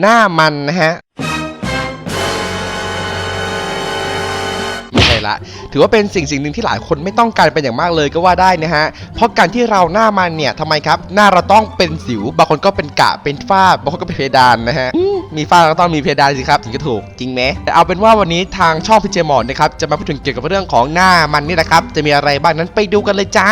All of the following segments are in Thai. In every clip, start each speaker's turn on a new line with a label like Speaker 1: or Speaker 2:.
Speaker 1: หน้ามันนะฮะไม่ใช่ละ ถือว่าเป็นสิ่งสิ่งหนึ่งที่หลายคนไม่ต้องการเป็นอย่างมากเลยก็ว่าได้นะฮะ เพราะการที่เราหน้ามันเนี่ยทำไมครับ หน้าเราต้องเป็นสิว บางคนก็เป็นกะ เป็นฝ้า บางคนก็เป็นเพดานนะฮะอืมมีฝ้าก็ต้องมีเพดานสิครับถึงจะถูกจริงไหมแต่เอาเป็นว่าวันนี้ทางช่องพีเจมอดนะครับจะมาพูดถึงเกี่ยวกับเรื่องของหน้ามันนี่นะครับ จะมีอะไรบ้างนั้นไปดูกันเลยจ้า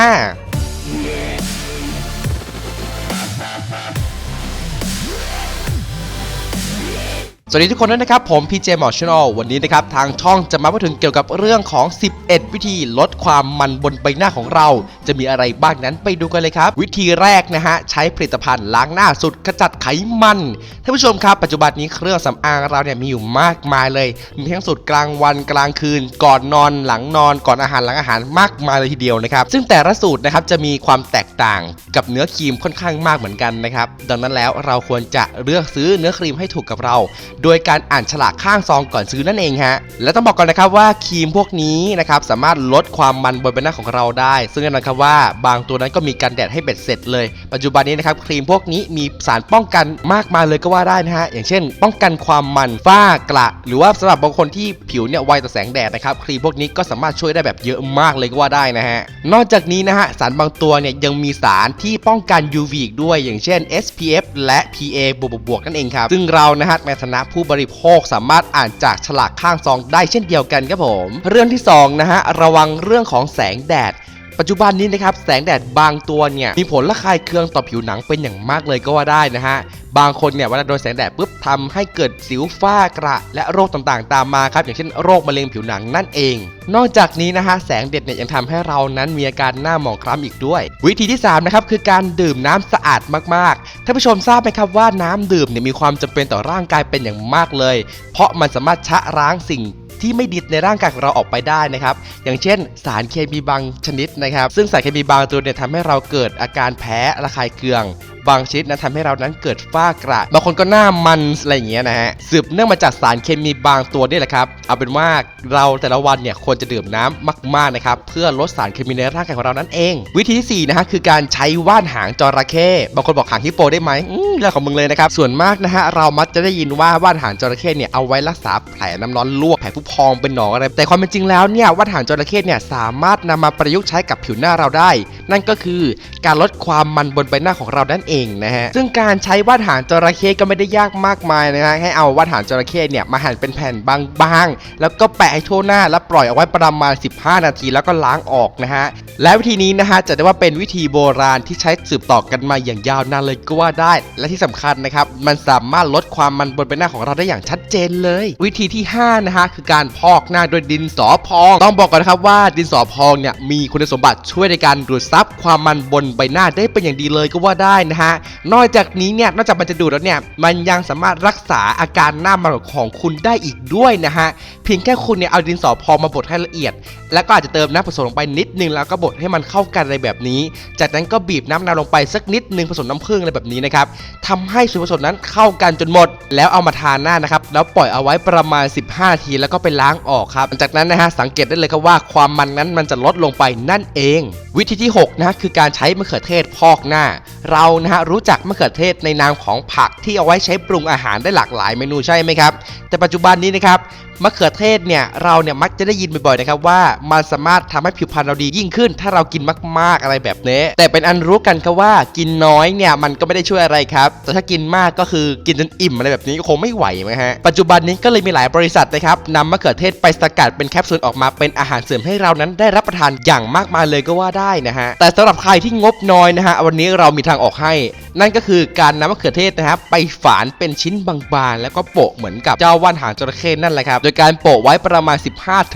Speaker 1: สวัสดีทุกคนด้วยนะครับ ผม PJ m o c h a n a l วันนี้นะครับ ทางช่องจะมาพูดถึงเกี่ยวกับเรื่องของ 11 วิธีลดความมันบนใบหน้าของเรา จะมีอะไรบ้างนั้นไปดูกันเลยครับ วิธีแรกนะฮะ ใช้ผลิตภัณฑ์ล้างหน้าสุดขจัดไขมันท่านผู้ชมครับ ปัจจุบันนี้เครื่องสำอางเราเนี่ยมีอยู่มากมายเลย มีทั้งสูตรกลางวันกลางคืน ก่อนนอนหลังนอน ก่อนอาหารหลังอาหารมากมายเลยทีเดียวนะครับซึ่งแต่ละสูตรนะครับจะมีความแตกต่างกับเนื้อครีมค่อนข้างมากเหมือนกันนะครับดังนั้นแล้วเราควรจะเลือกซื้อเนื้อครีมให้ถูกกับเราโดยการอ่านฉลากข้างซองก่อนซื้อนั่นเองฮะ และต้องบอกก่อนนะครับว่าครีมพวกนี้นะครับสามารถลดความมันบนใบหน้าของเราได้ ซึ่งแน่นอนครับว่าบางตัวนั้นก็มีกันแดดให้เบ็ดเสร็จเลย ปัจจุบันนี้นะครับครีมพวกนี้มีสารป้องกันมากมายเลยก็ว่าได้นะฮะ อย่างเช่น ป้องกันความมันฝ้ากระ หรือว่าสำหรับบางคนที่ผิวเนี่ยไวต่อแสงแดดนะครับครีมพวกนี้ก็สามารถช่วยได้แบบเยอะมากเลยก็ว่าได้นะฮะ นอกจากนี้นะฮะสารบางตัวเนี่ยยังมีสารที่ป้องกัน UV อีกด้วย อย่างเช่น SPF และ PA บวกบวกๆนั่นเองครับ ซึ่งเรานะฮะในฐานะผู้บริโภคสามารถอ่านจากฉลากข้างซองได้เช่นเดียวกันครับผม เรื่องที่สองนะฮะระวังเรื่องของแสงแดดปัจจุบันนี้นะครับแสงแดดบางตัวเนี่ยมีผลระคายเคืองต่อผิวหนังเป็นอย่างมากเลยก็ว่าได้นะฮะ บางคนเนี่ยเวลาโดนแสงแดดปุ๊บทำให้เกิดสิวฝ้ากระ และโรคต่างๆ ตามมาครับ อย่างเช่นโรคมะเร็งผิวหนังนั่นเอง นอกจากนี้นะฮะแสงแดดเนี่ยยังทำให้เรานั้นมีอาการหน้าหมองคล้ำอีกด้วย วิธีที่3นะครับคือการดื่มน้ำสะอาดมากๆท่านผู้ชมทราบไหมครับว่าน้ำดื่มเนี่ยมีความจำเป็นต่อร่างกายเป็นอย่างมากเลย เพราะมันสามารถชะล้างสิ่งที่ไม่ดีในร่างกายของเราออกไปได้นะครับ อย่างเช่น สารเคมีบางชนิดนะครับ ซึ่งสารเคมีบางตัวเนี่ยทำให้เราเกิดอาการแพ้ระคายเคือง บางชนิดนะทำให้เรานั้นเกิดฝ้ากระบางคนก็หน้ามันอะไรอย่างเงี้ยนะฮะสืบเนื่องมาจากสารเคมีบางตัวนี่แหละครับเอาเป็นว่าเราแต่ละวันเนี่ยควรจะดื่มน้ำมากๆนะครับเพื่อลดสารเคมีในร่างกายของเรานั่นเอง วิธีที่สี่นะฮะคือการใช้ว่านหางจระเข้บางคนบอกหางฮิปโปได้ไหมอืมเรื่องของมึงเลยนะครับส่วนมากนะฮะเรามักจะได้ยินว่าว่านหางจระเข้เนี่ยเอาไว้รักษาแผลน้ำร้อนลวกแผลผู้พองเป็นหนองอะไรแต่ความเป็นจริงแล้วเนี่ยว่านหางจระเข้เนี่ยสามารถนำมาประยุกต์ใช้กับผิวหน้าเราได้ นั่นก็คือการลดความมันบนใบหน้าของเรานั่นเองนะฮะซึ่งการใช้ว่านหางจระเข้ก็ไม่ได้ยากมากมายนะฮะให้เอาว่านหางจระเข้เนี่ยมาหั่นเป็นแผ่นบางๆ แล้วก็แปะให้ทั่วหน้าแล้วปล่อยเอาไว้ประมาณ 15 นาที แล้วก็ล้างออกนะฮะและวิธีนี้นะฮะจะได้ว่าเป็นวิธีโบราณที่ใช้สืบต่อกันมาอย่างยาวนานเลยก็ว่าได้ และที่สำคัญนะครับมันสามารถลดความมันบนใบหน้าของเราได้อย่างชัดเจนเลย วิธีที่ห้านะฮะคือการพอกหน้าด้วยดินสอพอง ต้องบอกก่อนนะครับว่าดินสอพองเนี่ยมีคุณสมบัติช่วยในการดูดซับความมันบนใบหน้าได้เป็นอย่างดีเลยก็ว่าได้นะฮะนอกจากนี้เนี่ย นอกจากมันจะดูดแล้วเนี่ย มันยังสามารถรักษาอาการหน้ามันของคุณได้อีกด้วยนะฮะ เพียงแค่คุณเนี่ยเอาดินสอพองมาบดให้ละเอียด แล้วก็อาจจะเติมน้ำผสมลงไปนิดนึงแล้วก็บดให้มันเข้ากันอะไรแบบนี้ จากนั้นก็บีบน้ำนาลงไปสักนิดนึงผสมน้ำผึ้งอะไรแบบนี้นะครับทำให้ส่วนผสมนั้นเข้ากันจนหมด แล้วเอามาทานหน้านะครับ แล้วปล่อยเอาไว้ประมาณ 15นาทีแล้วก็ไปล้างออกครับ จากนั้นนะฮะสังเกตได้เลยครับว่าความมันนั้นมันจะลดลงไปนั่นเอง วิธีที่6นะฮะคือการใช้มะเขือเทศพอกหน้า เรานะฮะรู้จักมะเขือเทศในนามของผักที่เอาไว้ใช้ปรุงอาหารได้หลากหลายเมนูใช่ไหมครับ แต่ปัจจุบันนี้นะครับ มะเขือเทศเนี่ยเราเนี่ยมักจะได้ยินบ่อยๆนะครับว่ามันสามารถทำให้ผิวพรรณเราดียิ่งขึ้น ถ้าเรากินมากๆอะไรแบบนี้ แต่เป็นอันรู้กันครับว่ากินน้อยเนี่ยมันก็ไม่ได้ช่วยอะไรครับ แต่ถ้ากินมากก็คือกินจนอิ่มอะไรแบบนี้ก็คงไม่ไหวนะฮะปัจจุบันนี้ก็เลยมีหลายบริษัทนะครับนำมะเขือเทศไปสกัดเป็นแคปซูลออกมาเป็นอาหารเสริมให้เรานั้นได้รับประทานอย่างมากมายเลยก็ว่าได้นะฮะแต่สำหรับใครที่งบน้อยนะฮะวันนี้เรามีทางออกให้ นั่นก็คือการนำมะเขือเทศนะครับไปฝานเป็นชิ้นบางๆแล้วก็โปะเหมือนกับเจ้าว่านหางจระเข้นั่นแหละครับโดยการโปะไว้ประมาณ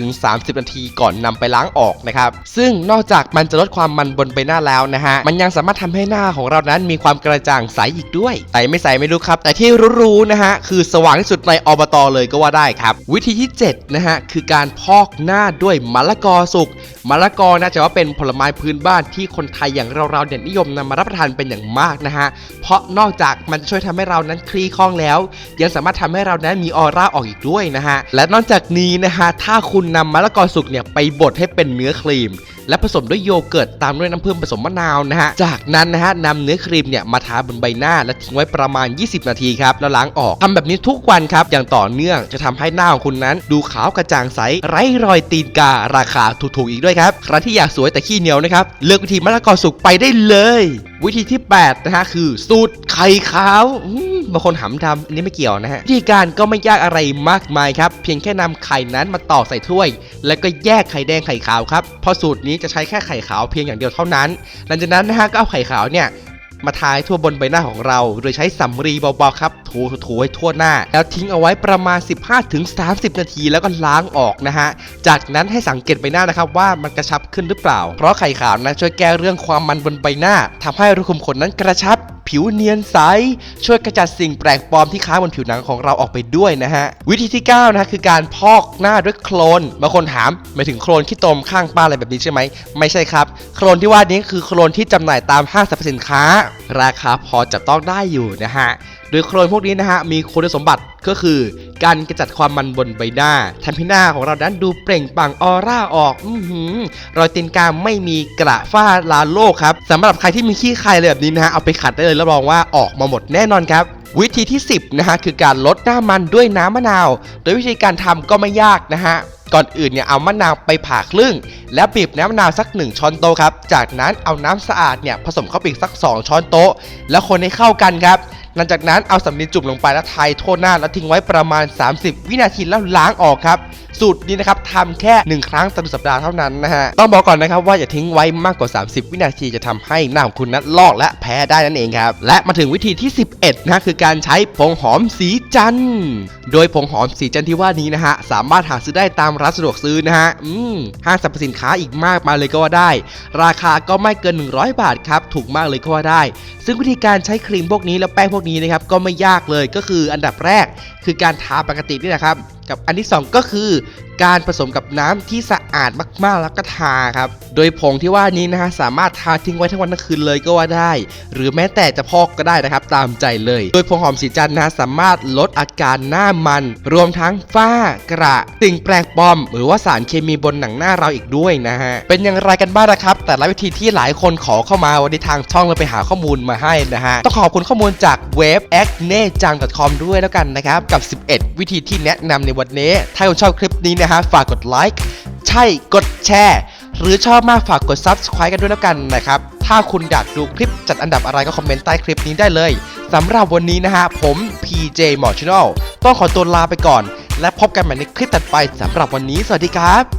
Speaker 1: 15-30 นาทีก่อนนำไปล้างออกนะครับ ซึ่งนอกจากมันจะลดความมันบนใบหน้าแล้วนะฮะ มันยังสามารถทำให้หน้าของเรานั้นมีความกระจ่างใสอีกด้วย แต่ไม่ใสไม่รู้ครับ แต่ที่รู้ๆนะฮะ คือสว่างที่สุดในอบตเลยก็ว่าได้ครับ วิธีที่ 7 นะฮะ คือการพอกหน้าด้วยมะละกอสุกมะละกอนะจะว่าเป็นผลไม้พื้นบ้านที่คนไทยอย่างเราๆเนี่ยนิยมนำมารับประทานเป็นอย่างมากนะฮะ เพราะนอกจากมันจะช่วยทำให้เรานั้นคลี่คล่องแล้ว ยังสามารถทำให้เรานั้นมีออร่าออกอีกด้วยนะฮะและนอกจากนี้นะฮะถ้าคุณนำมะละกอสุกเนี่ยไปบดให้เป็นเนื้อครีม และผสมด้วยโยเกิร์ตตามด้วยน้ำผึ้งผสมมะนาวนะฮะ จากนั้นนะฮะนำเนื้อครีมเนี่ยมาทาบนใบหน้าและทิ้งไว้ประมาณ 20 นาทีครับแล้วล้างออกทำแบบนี้ทุกวันครับอย่างต่อเนื่องจะทำให้หน้าของคุณนั้น ดูขาวกระจ่างใสไร้รอยตีนการาคาถูกๆอีกด้วยครับใครที่อยากสวยแต่ขี้เหนียวนะครับเลือกวิธีมะละกอสุกไปได้เลย วิธีที่ 8 นะฮะคือ สูตรไข่ขาวบางคนหำทำอันนี้ไม่เกี่ยวนะฮะวิธีการก็ไม่ยากอะไรมากมายครับ เพียงแค่นำไข่นั้นมาตอกใส่ถ้วย แล้วก็แยกไข่แดงไข่ขาวครับพราะสูตรนี้จะใช้แค่ไข่ขาวเพียงอย่างเดียวเท่านั้น หลังจากนั้นนะฮะก็เอาไข่ขาวเนี่ยมาทาทั่วบนใบหน้าของเรา โดยใช้สำลีเบาๆครับถูถูๆให้ทั่วหน้า แล้วทิ้งเอาไว้ประมาณ 15-30 นาทีแล้วก็ล้างออกนะฮะ จากนั้นให้สังเกตใบหน้านะครับว่ามันกระชับขึ้นหรือเปล่า เพราะไข่ขาวนะช่วยแก้เรื่องความมันบนใบหน้าทำให้รูขุมขนนั้นกระชับ ผิวเนียนใส ช่วยกระจัดสิ่งแปลกปลอมที่ค้างบนผิวหนังของเราออกไปด้วยนะฮะ วิธีที่ 9นะฮะคือการพอกหน้าด้วยโคลนบางคนถามหมายถึงโคลนขี้ตมข้างป้าอะไรแบบนี้ใช่ไหม ไม่ใช่ครับ โคลนที่ว่านี้คือโคลนที่จำหน่ายตามห้างสรรพสินค้า ราคาพอจับต้องได้อยู่นะฮะโดยโคลนพวกนี้นะฮะมีคุณสมบัติก็คือ การกระจัดความมันบนใบหน้าทำให้หน้าของเรานั้นดูเปล่งปลั่งออร่าออกอือหือรอยตีนกาไม่มีกระฝ้าลาโลกครับสำหรับใครที่มีขี้ใครเลยแบบนี้นะฮะเอาไปขัดได้เลยรับรองว่าออกมาหมดแน่นอนครับวิธีที่ 10นะฮะคือการลดหน้ามันด้วยน้ำมะนาว โดยวิธีการทำก็ไม่ยากนะฮะก่อนอื่นเนี่ยเอามะนาวไปผ่าครึ่ง แล้วบีบน้ำมะนาวสัก 1 ช้อนโต๊ะครับ จากนั้นเอาน้ำสะอาดเนี่ยผสมเข้าไปอีกสัก 2 ช้อนโต๊ะ แล้วคนให้เข้ากันครับ หลังจากนั้นเอาสำลีจุ่มลงไปแล้วไทยโทษหน้าแล้วทิ้งไว้ประมาณ 30 วินาทีแล้วล้างออกครับ สูตรนี้นะครับทำแค่ 1 ครั้งต่อหนึ่งสัปดาห์เท่านั้นนะฮะ ต้องบอกก่อนนะครับว่าอย่าทิ้งไว้มากกว่า 30 วินาทีจะทำให้หน้าของคุณนั้นลอกและแพ้ได้นั่นเองครับ และมาถึงวิธีที่ 11นะฮะคือการใช้ผงหอมสีจันทร์โดยผงหอมสีจันทร์ที่ว่านี้นะฮะสามารถหาซื้อได้ตามร้านสะดวกซื้อนะฮะอืมห้างสรรพสินค้าอีกมากมายเลยก็ว่าได้ ราคาก็ไม่เกิน 100 บาทครับถูกมากเลยก็ว่าได้ ซึ่งวิธีการใช้ครีมพวกนี้และแป้งพวกนี้นะครับก็ไม่ยากเลยก็คืออันดับแรกคือการทาปกตินี่นะครับกับอันที่ 2 ก็คือการผสมกับน้ำที่สะอาดมากๆแล้วก็ทาครับ โดยผงที่ว่านี้นะฮะสามารถทาทิ้งไว้ทั้งวันทั้งคืนเลยก็ว่าได้ หรือแม้แต่จะพอกก็ได้นะครับ ตามใจเลย โดยผงหอมสีจันทร์นะสามารถลดอาการหน้ามัน รวมทั้งฝ้ากระสิ่งแปลกปลอม หรือว่าสารเคมีบนหนังหน้าเราอีกด้วยนะฮะเป็นอย่างไรกันบ้างนะครับ แต่ละวิธีที่หลายคนขอเข้ามาวันนี้ทางช่องเราไปหาข้อมูลมาให้นะฮะต้องขอบคุณข้อมูลจากเว็บ a c n e j a n g c o m ด้วยแล้วกันนะครับกับ 11 วิธีที่แนะนำในวันนี้ถ้าคุณชอบคลิปนี้นะฮะฝากกดไลค์ใช่กดแชร์หรือชอบมากฝากกด Subscribe กันด้วยแล้วกันนะครับ ถ้าคุณอยากดูคลิปจัดอันดับอะไรก็คอมเมนต์ใต้คลิปนี้ได้เลยสำหรับวันนี้นะฮะผม PJ m o r c h a n a l ต้องขอตัวลาไปก่อน และพบกันใหม่ในคลิปต่อไปสำหรับวันนี้สวัสดีครับ